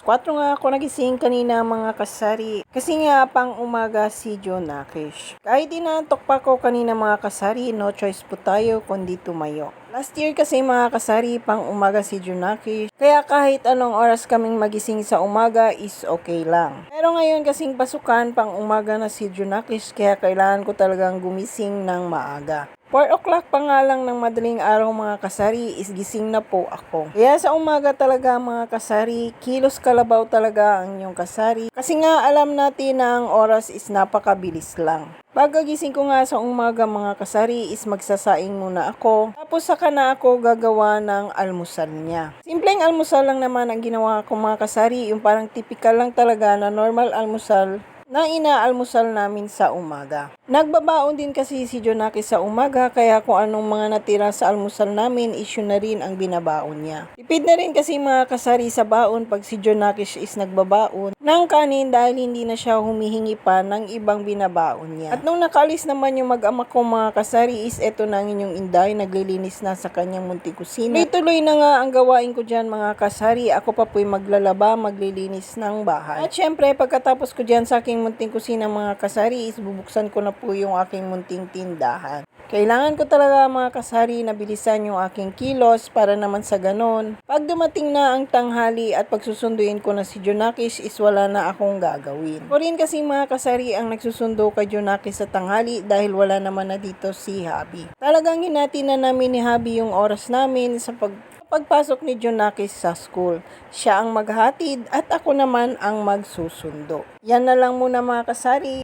4 nga ako nagising kanina mga kasari. Kasi nga pang umaga si John Nakish. Kahit inantok pa ko kanina mga kasari, no choice po tayo kundi tumayo. Last year kasi mga kasari, pang umaga si John Nakish. Kaya kahit anong oras kaming magising sa umaga is okay lang. Pero ngayon kasing pasukan, pang umaga na si John Nakish, kaya kailangan ko talagang gumising ng maaga. 4 o'clock pa nga lang ng madaling araw mga kasari is gising na po ako. Kaya sa umaga talaga mga kasari, kilos kalabaw talaga ang inyong kasari. Kasi nga alam natin na ang oras is napakabilis lang. Pagkagising ko nga sa umaga mga kasari is magsasaing muna ako. Tapos saka na ako gagawa ng almusal niya. Simpleng almusal lang naman ang ginawa ko mga kasari. Yung parang typical lang talaga na normal almusal na inaalmusal namin sa umaga. Nagbabaon din kasi si Jonaki sa umaga kaya kung anong mga natira sa almusal namin issue na rin ang binabaon niya. Tipid na rin kasi mga kasari sa baon pag si Jonaki is nagbabaon ng kanin dahil hindi na siya humihingi pa ng ibang binabaon niya. At nung nakaalis naman yung mag-ama ko mga kasari is eto na ang inyong inday naglilinis na sa kanyang munting kusina. Tuloy na nga ang gawain ko dyan mga kasari. Ako pa po'y maglalaba, maglilinis ng bahay. At syempre pagkatapos ko dyan sa aking munting kusina mga kasari is bubuksan ko na po yung aking munting tindahan. Kailangan ko talaga mga kasari na bilisan yung aking kilos para naman sa ganon. Pag dumating na ang tanghali at pagsusunduin ko na si Junakis is wala na akong gagawin. Ko rin kasi mga kasari ang nagsusundo kay Junakis sa tanghali dahil wala naman na dito si Habi. Talagang hinati na namin ni Habi yung oras namin sa pag pagpasok ni Junakis sa school. Siya ang maghatid at ako naman ang magsusundo. Yan na lang muna mga kasari.